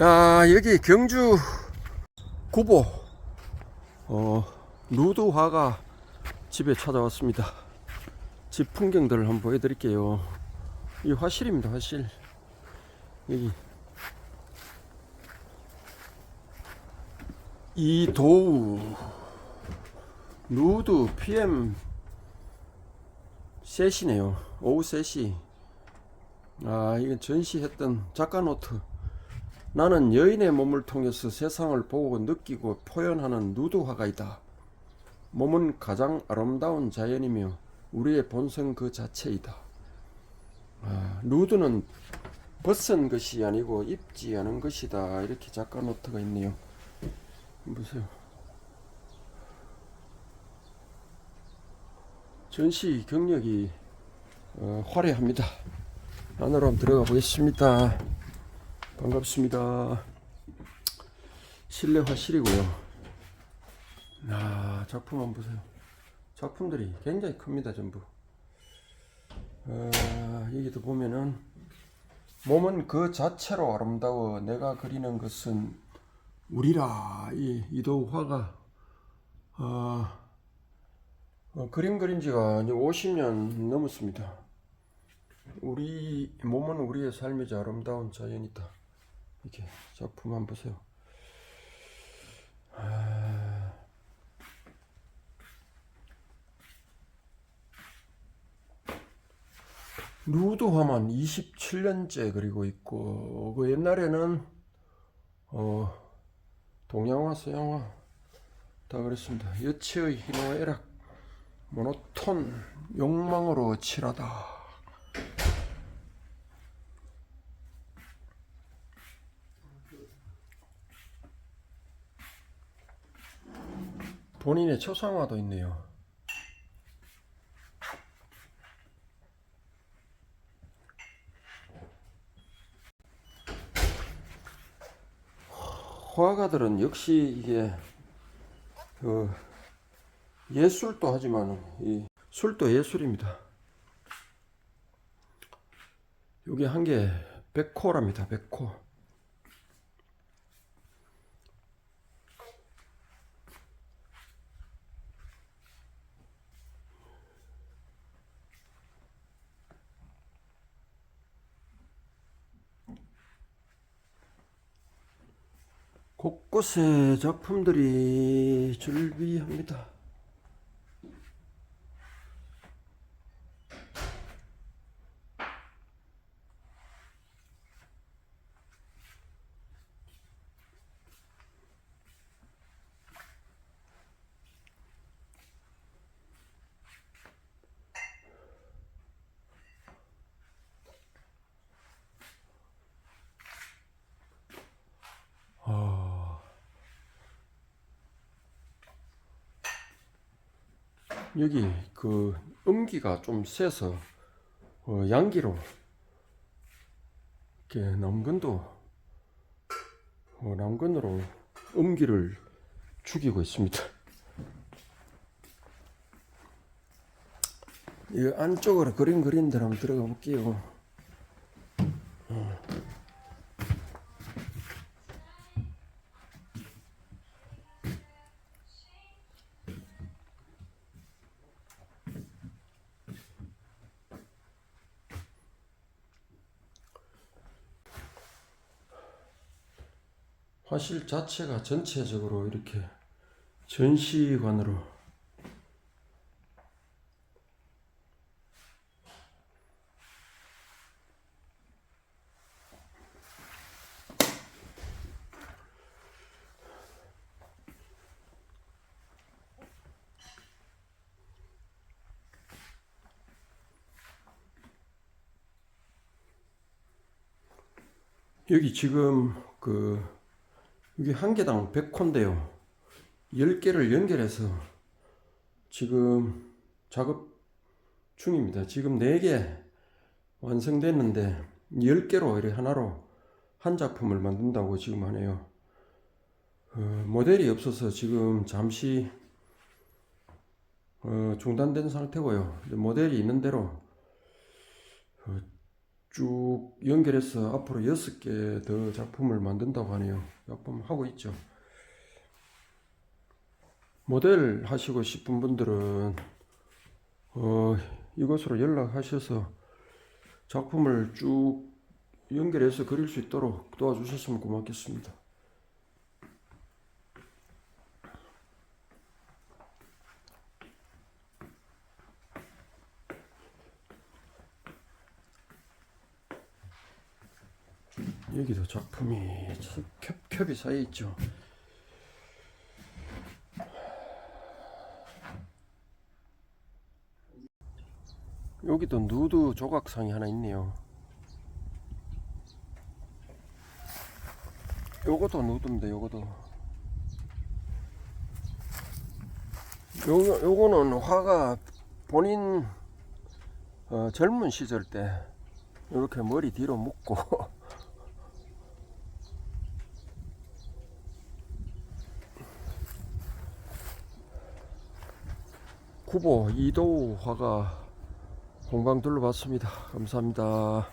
야, 여기 경주 구보, 어, 누드화가 집에 찾아왔습니다. 집 풍경들을 한번 보여드릴게요. 이 화실입니다, 화실. 여기. 이도우, 누드 PM 셋이네요. 오후 3시. 아, 이건 전시했던 작가 노트. 나는 여인의 몸을 통해서 세상을 보고 느끼고 표현하는 누드화가이다. 몸은 가장 아름다운 자연이며 우리의 본성 그 자체이다. 아, 누드는 벗은 것이 아니고 입지 않은 것이다. 이렇게 작가 노트가 있네요. 보세요. 전시 경력이 어, 화려합니다. 안으로 들어가 보겠습니다. 반갑습니다. 실내 화실이고요. 아, 작품 한번 보세요. 작품들이 굉장히 큽니다, 전부. 어, 여기도 보면은 몸은 그 자체로 아름다워 내가 그리는 것은 우리라 이 이도 화가 어, 어, 그림 그린 지가 이제 50년 넘었습니다. 우리 몸은 우리의 삶이자 아름다운 자연이다. 이렇게 작품 한번 보세요. 아... 루드화만 27년째 그리고 있고 그 옛날에는 어 동양화 서양화 다 그랬습니다. 여치의 희노애락 모노톤 욕망으로 칠하다. 본인의 초상화도 있네요. 화가들은 역시 이게 그 예술도 하지만 이 술도 예술입니다. 여기 한 개 백호랍니다. 백호. 곳곳에 작품들이 줄비합니다. 여기 그 음기가 좀 세서 어, 양기로 이렇게 남근도 어, 남근으로 음기를 죽이고 있습니다. 이 안쪽으로 그림 그린 데 한번 들어가 볼게요. 화실 자체가 전체적으로 이렇게 전시관으로 여기 지금 그 이게 한 개당 100호인데요. 10개를 연결해서 지금 작업 중입니다. 지금 4개 완성됐는데 10개로 이렇게 하나로 한 작품을 만든다고 지금 하네요. 어, 모델이 없어서 지금 잠시 어, 중단된 상태고요. 모델이 있는 대로 어, 쭉 연결해서 앞으로 여섯 개더 작품을 만든다고 하네요. 작품 하고 있죠. 모델 하시고 싶은 분들은 어, 이것으로 연락하셔서 작품을 쭉 연결해서 그릴 수 있도록 도와주셨으면 고맙겠습니다. 여기도 작품이 겹, 겹이 쌓여 있죠. 여기도 누드 조각상이 하나 있네요. 요것도 누드입니다. 요것도. 요 요거는 화가 본인 어, 젊은 시절 때 이렇게 머리 뒤로 묶고 구보 이도우 화가 공방 둘러봤습니다. 감사합니다.